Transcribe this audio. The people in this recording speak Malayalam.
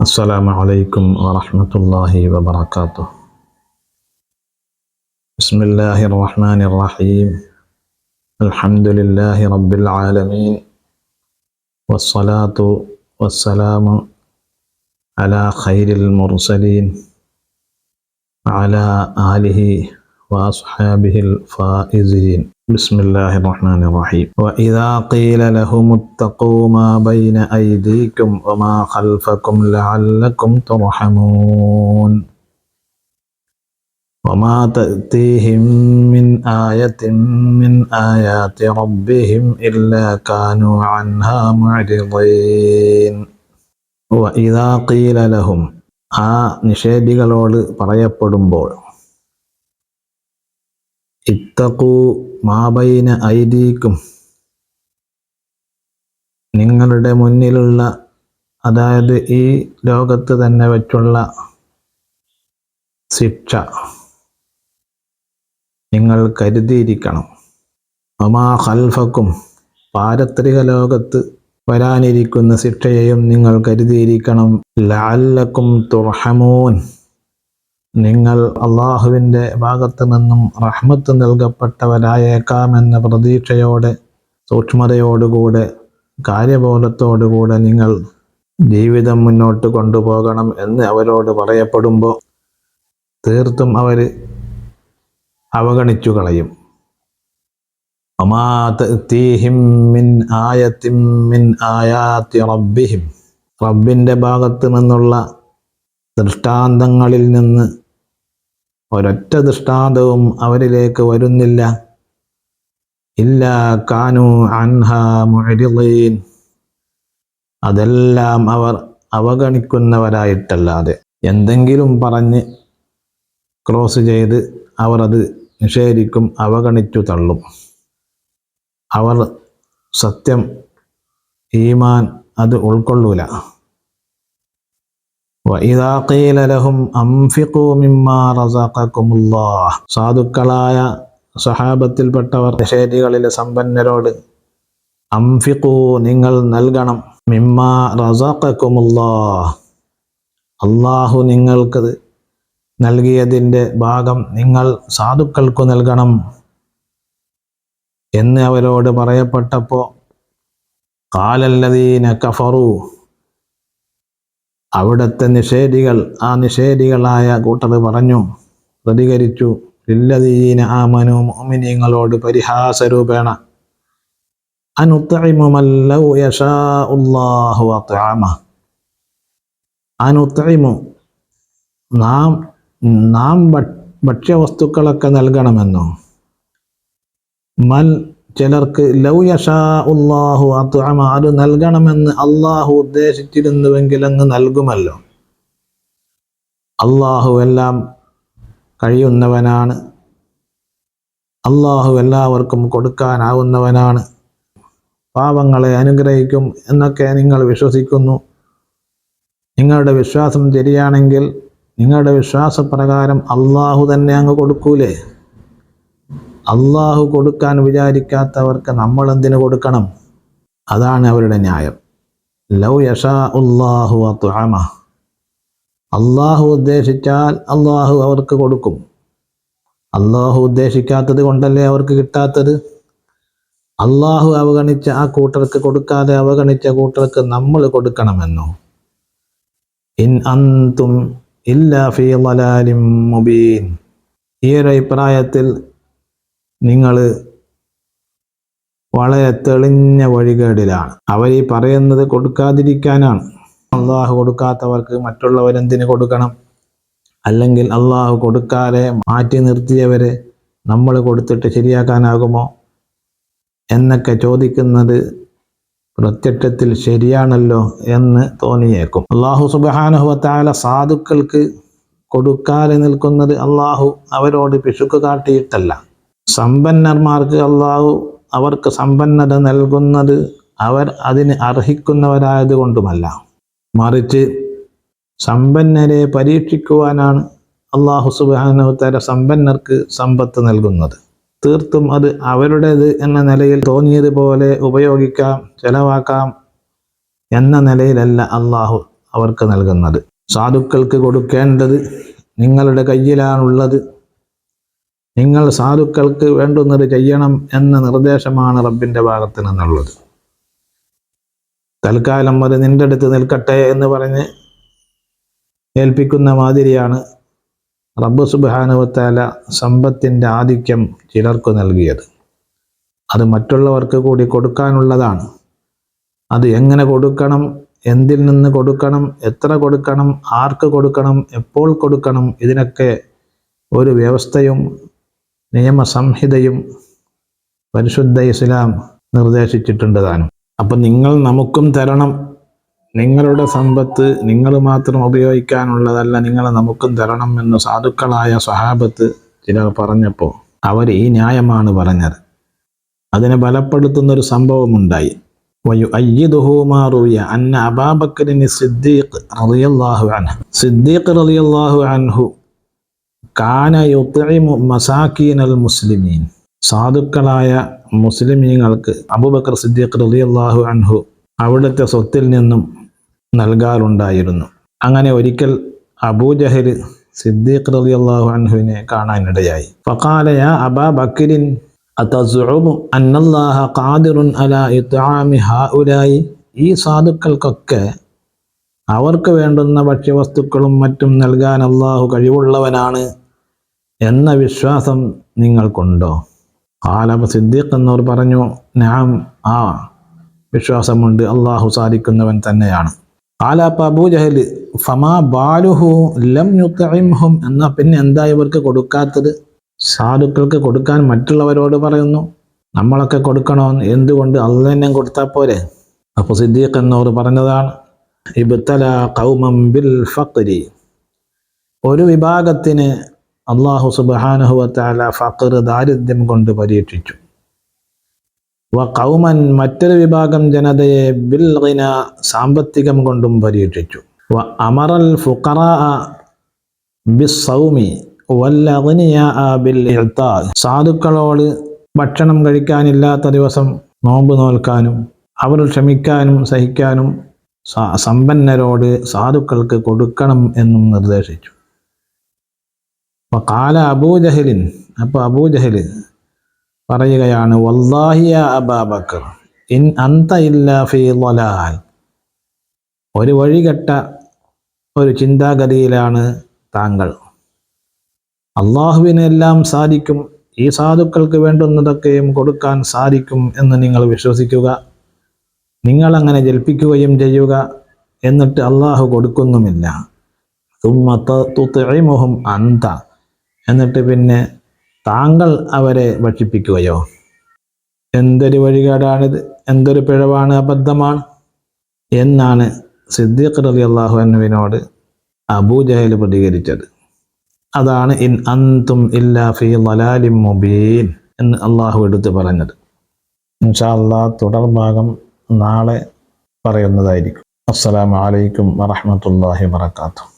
السلام عليكم ورحمة الله وبركاته. بسم الله الرحمن الرحيم. الحمد لله رب العالمين. والصلاة والسلام على خير المرسلين. وعلى آله وأصحابه الفائزين بسم الله الرحمن الرحيم وإذا قيل لهم اتقوا ما بين أيديكم وما خلفكم لعلكم ترحمون وما تأتيهم من آية من آيات ربهم إلا كانوا عنها معرضين وإذا قيل لهم ആ നിഷേധികളോട് പറയപ്പെടുമ്പോൾ ഇത്തക്കൂ മാബൈന ഐദീക്കും. നിങ്ങളുടെ മുന്നിലുള്ള അതായത് ഈ ലോകത്ത് തന്നെ വെച്ചുള്ള ശിക്ഷ നിങ്ങൾ കരുതിയിരിക്കണം. ഒമാ ഖൽഫക്കും പാരത്രിക ലോകത്ത് വരാനിരിക്കുന്ന ശിക്ഷയെയും നിങ്ങൾ കരുതിയിരിക്കണം. ലാല്ലക്കും തുർഹമൂൻ. നിങ്ങൾ അള്ളാഹുവിന്റെ ഭാഗത്തു നിന്നും റഹ്മത്ത് നൽകപ്പെട്ടവരായേക്കാമെന്ന പ്രതീക്ഷയോടെ സൂക്ഷ്മതയോടുകൂടെ കാര്യബോധത്തോടുകൂടെ നിങ്ങൾ ജീവിതം മുന്നോട്ട് കൊണ്ടുപോകണം എന്ന് അവരോട് പറയപ്പെടുമ്പോൾ തീർത്തും അവർ അവഗണിച്ചു കളയും. റബ്ബിന്റെ ഭാഗത്ത് നിന്നുള്ള ദൃഷ്ടാന്തങ്ങളിൽ നിന്ന് ഒരൊറ്റ ദൃഷ്ടാന്തവും അവരിലേക്ക് വരുന്നില്ല. ഇല്ല കാനു അൻഹ മുഴിലീൻ അതെല്ലാം അവർ അവഗണിക്കുന്നവരായിട്ടല്ലാതെ എന്തെങ്കിലും പറഞ്ഞ് ക്രോസ് ചെയ്ത് അവർ അത് നിഷേധിക്കും അവഗണിച്ചു തള്ളും. അവർ സത്യം ഈമാൻ അത് ഉൾക്കൊള്ളൂല. ഖീല ലഹും അംഫിഖൂ മിമ്മാ സാധുക്കളായ സഹാബത്തിൽപ്പെട്ടവർ ശേരികളിലെ സമ്പന്നരോട് അംഫിഖൂ നിങ്ങൾ നൽകണം. മിമ്മാ റസഖക്കുമുല്ലാഹ്. അള്ളാഹു നിങ്ങൾക്കത് നൽകിയതിന്റെ ഭാഗം നിങ്ങൾ സാധുക്കൾക്കു നൽകണം എന്ന് അവരോട് പറയപ്പെട്ടപ്പോൾ കാലല്ലതീന കഫറു. അവിടുത്തെ നിഷേധികൾ ആ നിഷേധികളായ കൂട്ടർ പറഞ്ഞു പ്രതികരിച്ചു. ലില്ലദീന ആമനു മോമിനിങ്ങളോട് പരിഹാസരൂപേണ അനുത്തഴിമുമല്ലൗ നാം നാം ഭക്ഷ്യവസ്തുക്കളൊക്കെ നൽകണമെന്നോ? മൽ ചിലർക്ക് ലൗ യഷാ ഉള്ളാഹു അത്അമ അത് നൽകണമെന്ന് അള്ളാഹു ഉദ്ദേശിച്ചിരുന്നുവെങ്കിൽ അങ്ങ് നൽകുമല്ലോ. അള്ളാഹു എല്ലാം കഴിയുന്നവനാണ്. അള്ളാഹു എല്ലാവർക്കും കൊടുക്കാനാവുന്നവനാണ്. പാവങ്ങളെ അനുഗ്രഹിക്കും എന്നൊക്കെ നിങ്ങൾ വിശ്വസിക്കുന്നു. നിങ്ങളുടെ വിശ്വാസം ശരിയാണെങ്കിൽ നിങ്ങളുടെ വിശ്വാസപ്രകാരം അള്ളാഹു തന്നെ അങ്ങ് കൊടുക്കൂലേ? അള്ളാഹു കൊടുക്കാൻ വിചാരിക്കാത്തവർക്ക് നമ്മൾ എന്തിനു കൊടുക്കണം? അതാണ് അവരുടെ ന്യായം. ലൗ യഷാ ഉള്ളാഹു അത്വാമ അള്ളാഹു ഉദ്ദേശിച്ചാൽ അള്ളാഹു അവർക്ക് കൊടുക്കും. അള്ളാഹു ഉദ്ദേശിക്കാത്തത് കൊണ്ടല്ലേ അവർക്ക് കിട്ടാത്തത്? അള്ളാഹു അവഗണിച്ച ആ കൂട്ടർക്ക് കൊടുക്കാതെ അവഗണിച്ച കൂട്ടർക്ക് നമ്മൾ കൊടുക്കണമെന്നോ? ഇൻ അന്തും ഇല്ല ഫീ മുബീൻ. ഈ ഒരു അഭിപ്രായത്തിൽ നിങ്ങൾ വളരെ തെളിഞ്ഞ വഴികേടിലാണ്. അവർ ഈ പറയുന്നത് കൊടുക്കാതിരിക്കാനാണ്. അള്ളാഹു കൊടുക്കാത്തവർക്ക് മറ്റുള്ളവരെന്തിന് കൊടുക്കണം? അല്ലെങ്കിൽ അള്ളാഹു കൊടുക്കാതെ മാറ്റി നിർത്തിയവരെ നമ്മൾ കൊടുത്തിട്ട് ശരിയാക്കാനാകുമോ? എന്നൊക്കെ ചോദിക്കുന്നത് പ്രത്യക്ഷത്തിൽ ശരിയാണല്ലോ എന്ന് തോന്നിയേക്കും. അള്ളാഹു സുബാനുഹത്താല സാധുക്കൾക്ക് കൊടുക്കാതെ നിൽക്കുന്നത് അള്ളാഹു അവരോട് പിശുക്ക് കാട്ടിയിട്ടല്ല. സമ്പന്നന്മാർക്ക് അള്ളാഹു അവർക്ക് സമ്പന്നത നൽകുന്നത് അവർ അതിന് അർഹിക്കുന്നവരായത് കൊണ്ടുമല്ല മറിച്ച് സമ്പന്നരെ പരീക്ഷിക്കുവാനാണ് അള്ളാഹു സുബാനവത്തര സമ്പന്നർക്ക് സമ്പത്ത് നൽകുന്നത്. തീർത്തും അത് അവരുടേത് എന്ന നിലയിൽ തോന്നിയതുപോലെ ഉപയോഗിക്കാം ചെലവാക്കാം എന്ന നിലയിലല്ല അള്ളാഹു അവർക്ക് നൽകുന്നത്. സാധുക്കൾക്ക് കൊടുക്കേണ്ടത് നിങ്ങളുടെ കയ്യിലാണുള്ളത്. നിങ്ങൾ സാധുക്കൾക്ക് വേണ്ടുന്നത് ചെയ്യണം എന്ന നിർദ്ദേശമാണ് റബ്ബിന്റെ ഭാഗത്ത് നിന്നുള്ളത് തൽക്കാലം അത് നിന്റെ അടുത്ത് നിൽക്കട്ടെ എന്ന് പറഞ്ഞ് ഏൽപ്പിക്കുന്ന മാതിരിയാണ് റബ്ബ് സുബാനുവത്താല സമ്പത്തിന്റെ ആധിക്യം ചിലർക്ക് നൽകിയത്. അത് മറ്റുള്ളവർക്ക് കൂടി കൊടുക്കാനുള്ളതാണ്. അത് എങ്ങനെ കൊടുക്കണം എന്തിൽ നിന്ന് കൊടുക്കണം എത്ര കൊടുക്കണം ആർക്ക് കൊടുക്കണം എപ്പോൾ കൊടുക്കണം ഇതിനൊക്കെ ഒരു വ്യവസ്ഥയും നിയമസംഹിതയും പരിശുദ്ധ ഇസ്ലാം നിർദ്ദേശിച്ചിട്ടുണ്ട് താനും. അപ്പം നിങ്ങൾ നമുക്കും തരണം. നിങ്ങളുടെ സമ്പത്ത് നിങ്ങൾ മാത്രം ഉപയോഗിക്കാനുള്ളതല്ല നിങ്ങൾ നമുക്കും തരണം എന്ന് സാധുക്കളായ സ്വഹാബത്ത് ചിലർ പറഞ്ഞപ്പോൾ അവർ ഈ ന്യായമാണ് പറഞ്ഞത്. അതിനെ ബലപ്പെടുത്തുന്ന ഒരു സംഭവമുണ്ടായി. വയുഅയ്യിദുഹു അന്ന അബാബക്കറിന് സിദ്ദീഖ് റളിയല്ലാഹു അൻഹു. സിദ്ദീഖ് റളിയല്ലാഹു അൻഹു കാന യുത്ഇമു മസാക്കീനൽ മുസ്ലിമീൻ. സാധുക്കളായ മുസ്ലിമീങ്ങൾക്ക് അബൂബക്കർ സിദ്ദീഖ് റളിയല്ലാഹു അൻഹു അവിടുത്തെ സ്വത്തിൽ നിന്നും നൽകാറുണ്ടായിരുന്നു. അങ്ങനെ ഒരിക്കൽ അബൂജഹൽ സിദ്ദീഖ് റളിയല്ലാഹു അൻഹുവിനെ കാണാനിടയായി. ഫഖാല യാ അബാ ബക്കിരിൻ ഖാദിറുൻ അലാ ഇത്ആമി ഈ സാധുക്കൾക്കൊക്കെ അവർക്ക് വേണ്ടുന്ന ഭക്ഷ്യവസ്തുക്കളും മറ്റും നൽകാൻ അള്ളാഹു കഴിവുള്ളവനാണ്. എന്ന വിശ്വാസം നിങ്ങൾക്കുണ്ടോ? ആലബ സിദ്ദീഖ് എന്നവർ പറഞ്ഞു ഞാൻ ആ വിശ്വാസമുണ്ട്. അള്ളാഹു സാധിക്കുന്നവൻ തന്നെയാണ്. ആലാപ്പ അബൂജഹൽ ഫമാ ബാലുഹു ലം യുത്തഇംഹും എന്നാ പിന്നെ എന്താ ഇവർക്ക് കൊടുക്കാത്തത്? സാധുക്കൾക്ക് കൊടുക്കാൻ മറ്റുള്ളവരോട് പറയുന്നു നമ്മളൊക്കെ കൊടുക്കണോ എന്തുകൊണ്ട് അള്ളന്നെ കൊടുത്താൽ പോരെ? അപ്പോൾ സിദ്ദീഖ് എന്നവർ പറഞ്ഞതാണ് ഇബ്തല കൗമം ബിൽ ഫക്രി ഒരു വിഭാഗത്തിന് അള്ളാഹു സുബാനുഹുവത്താല ഫക്കർ ദാരിദ്ര്യം കൊണ്ട് പരീക്ഷിച്ചു. വ കൗമൻ മറ്റൊരു വിഭാഗം ജനതയെ ബിൽ ഗിന സാമ്പത്തികം കൊണ്ടും പരീക്ഷിച്ചു. വ അമറൽ ബിസ്സൗമി വല്ലഗ്നിയ ബിൽ സാധുക്കളോട് ഭക്ഷണം കഴിക്കാനില്ലാത്ത ദിവസം നോമ്പ് നോൽക്കാനും അവർ ക്ഷമിക്കാനും സഹിക്കാനും സമ്പന്നരോട് സാധുക്കൾക്ക് കൊടുക്കണം എന്നും നിർദ്ദേശിച്ചു. അപ്പൊ കാല അബൂജഹലിൻ അപ്പൊ അബൂജഹൽ പറയുകയാണ് വല്ലാഹിയ അബാബക്കർ ഇൻ അന്ത ഇല്ല ഫീ ളലാൽ. ഒരു വഴികെട്ട ഒരു ചിന്താഗതിയിലാണ് താങ്കൾ. അള്ളാഹുവിനെല്ലാം സാധിക്കും ഈ സാധുക്കൾക്ക് വേണ്ടുന്നതൊക്കെയും കൊടുക്കാൻ സാധിക്കും എന്ന് നിങ്ങൾ വിശ്വസിക്കുക നിങ്ങളങ്ങനെ ജൽപ്പിക്കുകയും ചെയ്യുക എന്നിട്ട് അള്ളാഹു കൊടുക്കുന്നുമില്ല. തുമ്മ തുത്തിമുഹും അന്ത. എന്നിട്ട് പിന്നെ താങ്കൾ അവരെ ഭക്ഷിപ്പിക്കുകയോ? എന്തൊരു വഴികേടാണിത്? എന്തൊരു പിഴവാണ്? അബദ്ധമാണ്? എന്നാണ് സിദ്ദീഖ് റലി അള്ളാഹു അനുവിനോട് അബൂജഹൽ പ്രതികരിച്ചത്. അതാണ് ഇൻ അന്തും ഇല്ലാ ഫീ ലലാലിം മുബീൻ എന്ന് അള്ളാഹു എടുത്തു പറഞ്ഞത്. ഇൻഷാ തുടർ ഭാഗം നാളെ പറയുന്നതായിരിക്കും. അസ്സലാമു അലൈക്കും വറഹ്മത്തുള്ളാഹി വബറകാതുഹു.